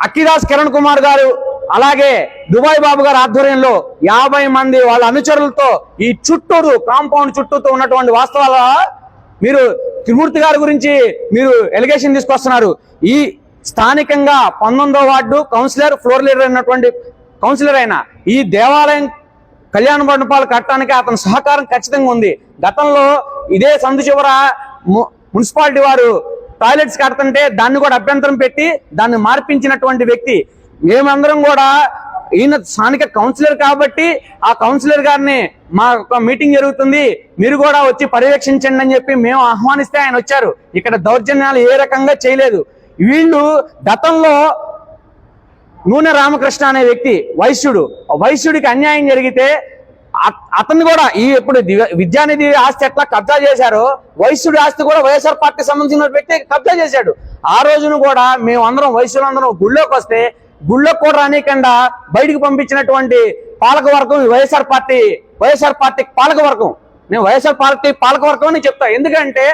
అక్కిదాస్ కిరణ్ కుమార్ గారు అలాగే దుబాయ్ బాబు గారి ఆధ్వర్యంలో యాభై మంది వాళ్ళ అనుచరులతో ఈ చుట్టూరు కాంపౌండ్ చుట్టూతో ఉన్నటువంటి వాస్తవాల మీరు త్రిమూర్తి గారి గురించి మీరు ఎలిగేషన్ తీసుకొస్తున్నారు. ఈ స్థానికంగా పంతొమ్మిదో వార్డు కౌన్సిలర్ ఫ్లోర్ లీడర్ అయినటువంటి కౌన్సిలర్ అయిన ఈ దేవాలయం కళ్యాణ మండపాలు కట్టడానికి అతని సహకారం ఖచ్చితంగా ఉంది. గతంలో ఇదే సందు చివర ము- మున్సిపాలిటీ వారు టాయిలెట్స్ కడుతుంటే దాన్ని కూడా అభ్యంతరం పెట్టి దాన్ని మార్పించినటువంటి వ్యక్తి. మేమందరం కూడా ఈయన స్థానిక కౌన్సిలర్ కాబట్టి ఆ కౌన్సిలర్ గారిని మా మీటింగ్ జరుగుతుంది. మీరు కూడా వచ్చి పర్యవేక్షించండి అని చెప్పి మేము ఆహ్వానిస్తే ఆయన వచ్చారు. ఇక్కడ దౌర్జన్యాలు ఏ రకంగా చేయలేదు. వీళ్ళు గతంలో నూనె రామకృష్ణ అనే వ్యక్తి వైశ్యుడు. వైశ్యుడికి అన్యాయం జరిగితే అతన్ని కూడా ఈ ఇప్పుడు విద్యానిధి ఆస్తి ఎట్లా కబ్జా చేశారో వైశ్యుడి ఆస్తి కూడా వైఎస్ఆర్ పార్టీ సంబంధించిన వ్యక్తి కబ్జా చేశాడు. ఆ రోజును కూడా మేము అందరం వైశ్యులందరం గుళ్ళోకి వస్తే గుళ్ళోకి కూడా రానికుండా బయటికి పంపించినటువంటి పాలక వర్గం వైఎస్ఆర్ పార్టీ వైఎస్ఆర్ పార్టీ పాలక వర్గం. నేను వైఎస్ఆర్ పార్టీ పాలక వర్గం అని చెప్తా. ఎందుకంటే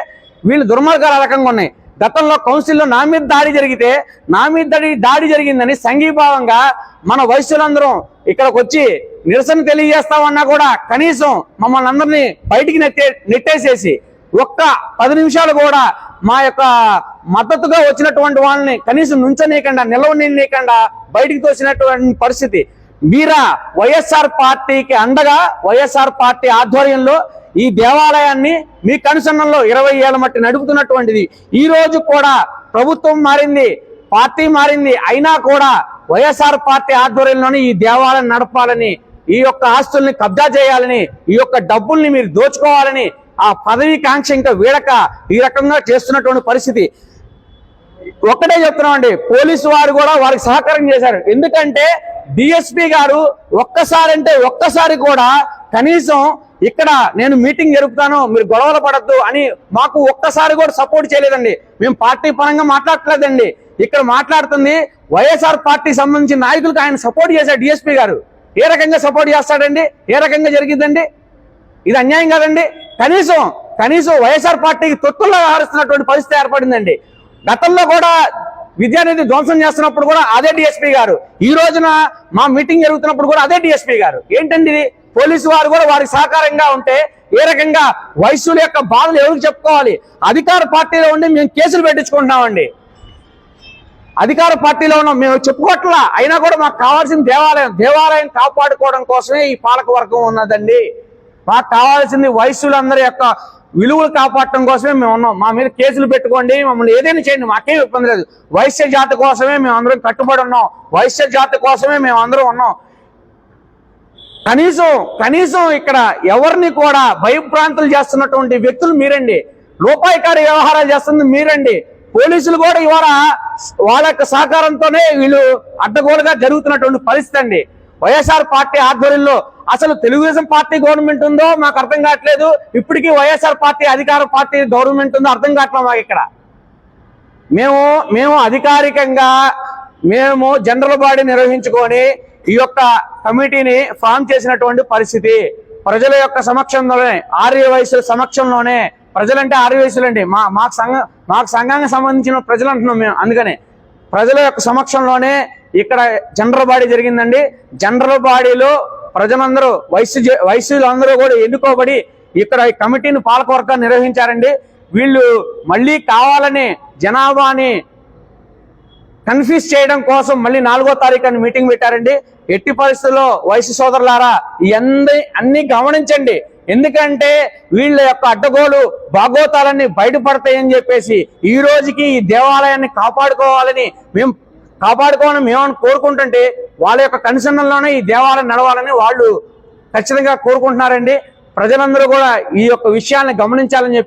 వీళ్ళు దుర్మార్గాలు రకంగా ఉన్నాయి. గతంలో కౌన్సిల్లో నా మీద దాడి జరిగితే నా మీద దాడి దాడి జరిగిందని సంఘీభావంగా మన వయస్సులందరం ఇక్కడికి వచ్చి నిరసన తెలియజేస్తామన్నా కూడా కనీసం మమ్మల్ని అందరినీ బయటికి నెట్టే నెట్టేసేసి ఒక్క పది నిమిషాలు కూడా మా యొక్క మద్దతుగా వచ్చినటువంటి వాళ్ళని కనీసం నుంచనీయకుండా నిలవనీయకుండా బయటికి తోసినటువంటి పరిస్థితి. మీరా వైఎస్ఆర్ పార్టీకి అండగా వైఎస్ఆర్ పార్టీ ఆధ్వర్యంలో ఈ దేవాలయాన్ని మీ కనుసన్నల్లో ఇరవై ఏళ్ళ మట్టి నడుపుతున్నటువంటిది. ఈ రోజు కూడా ప్రభుత్వం మారింది పార్టీ మారింది. అయినా కూడా వైఎస్ఆర్ పార్టీ ఆధ్వర్యంలోనే ఈ దేవాలయం నడపాలని ఈ యొక్క ఆస్తుల్ని కబ్జా చేయాలని ఈ యొక్క డబ్బుల్ని మీరు దోచుకోవాలని ఆ పదవి కాంక్ష ఇంకా వీడక ఈ రకంగా చేస్తున్నటువంటి పరిస్థితి. ఒక్కటే చెప్తున్నామండి పోలీసు వారు కూడా వారికి సహకారం చేశారు. ఎందుకంటే డిఎస్పి గారు ఒక్కసారి అంటే ఒక్కసారి కూడా కనీసం ఇక్కడ నేను మీటింగ్ జరుపుతాను మీరు గొడవలు పడద్దు అని మాకు ఒక్కసారి కూడా సపోర్ట్ చేయలేదండి. మేము పార్టీ పరంగా మాట్లాడట్లేదండి. ఇక్కడ మాట్లాడుతుంది వైఎస్ఆర్ పార్టీ సంబంధించిన నాయకులకు ఆయన సపోర్ట్ చేశారు డిఎస్పీ గారు. ఏ రకంగా సపోర్ట్ చేస్తాడండి? ఏ రకంగా జరిగిందండి ఇది అన్యాయం కాదండి. కనీసం కనీసం వైఎస్ఆర్ పార్టీకి తొత్తుల్లో వ్యవహరిస్తున్నటువంటి పరిస్థితి ఏర్పడిందండి. గతంలో కూడా విద్యానిధి ధ్వంసం చేస్తున్నప్పుడు కూడా అదే డిఎస్పీ గారు. ఈ రోజున మా మీటింగ్ జరుగుతున్నప్పుడు కూడా అదే డిఎస్పీ గారు. ఏంటండి ఇది? పోలీసు వారు కూడా వారికి సహకారంగా ఉంటే ఏ రకంగా వయసుల యొక్క బాధలు ఎవరికి చెప్పుకోవాలి? అధికార పార్టీలో ఉండి మేము కేసులు పెట్టించుకుంటున్నామండి. అధికార పార్టీలో ఉన్నాం. మేము చెప్పుకోవట్లా అయినా కూడా మాకు కావాల్సిన దేవాలయం. దేవాలయం కాపాడుకోవడం కోసమే ఈ పాలక వర్గం ఉన్నదండి. మాకు కావాల్సింది వయసులందరి యొక్క విలువలు కాపాడటం కోసమే మేము ఉన్నాం. మా మీద కేసులు పెట్టుకోండి. మమ్మల్ని ఏదైనా చేయండి. మాకేం ఇబ్బంది లేదు. వైశ్య జాతి కోసమే మేము అందరం కట్టుబడి ఉన్నాం. వైశ్య జాతి కోసమే మేము అందరం ఉన్నాం. కనీసం కనీసం ఇక్కడ ఎవరిని కూడా భయప్రాంతులు చేస్తున్నటువంటి వ్యక్తులు మీరండి. రూపాయికారి వ్యవహారాలు చేస్తుంది మీరండి. పోలీసులు కూడా ఇవాళ వాళ్ళ యొక్క సహకారంతోనే వీళ్ళు అడ్డగోలుగా జరుగుతున్నటువంటి పరిస్థితి అండి. వైఎస్ఆర్ పార్టీ ఆధ్వర్యంలో అసలు తెలుగుదేశం పార్టీ గవర్నమెంట్ ఉందో మాకు అర్థం కావట్లేదు. ఇప్పటికీ వైఎస్ఆర్ పార్టీ అధికార పార్టీ గవర్నమెంట్ ఉందో అర్థం కావట్లేదు మాకు ఇక్కడ. మేము మేము అధికారికంగా మేము జనరల్ బాడీ నిర్వహించుకొని ఈ యొక్క కమిటీని ఫామ్ చేసినటువంటి పరిస్థితి. ప్రజల యొక్క సమక్షంలోనే ఆర్య వయసుల సమక్షంలోనే ప్రజలంటే ఆర్య వయసులండి. మా మాకు సంఘ మాకు సంఘానికి సంబంధించిన ప్రజలు అంటున్నాం మేము అందుకనే. ప్రజల యొక్క సమక్షంలోనే ఇక్కడ జనరల్ బాడీ జరిగిందండి. జనరల్ బాడీలో ప్రజలందరూ వయసు వయసులందరూ కూడా ఎన్నుకోబడి ఇక్కడ ఈ కమిటీని పాలకవర్గాన్ని నిర్వహించారండి. వీళ్ళు మళ్ళీ కావాలని జనాభాని కన్ఫ్యూజ్ చేయడం కోసం మళ్ళీ నాలుగో తారీఖు మీటింగ్ పెట్టారండి. ఎట్టి పరిస్థితుల్లో వయసు సోదరులారా ఇవన్నీ అన్ని గమనించండి. ఎందుకంటే వీళ్ళ యొక్క అడ్డగోలు భాగోతాలన్నీ బయటపడతాయని చెప్పేసి ఈ రోజుకి ఈ దేవాలయాన్ని కాపాడుకోవాలని మేము కాపాడుకోవాలని మేము కోరుకుంటుంటే వాళ్ళ యొక్క కనుసన్నల్లోనే ఈ దేవాలయం నడవాలని వాళ్ళు ఖచ్చితంగా కోరుకుంటున్నారండి. ప్రజలందరూ కూడా ఈ యొక్క విషయాన్ని గమనించాలని చెప్పి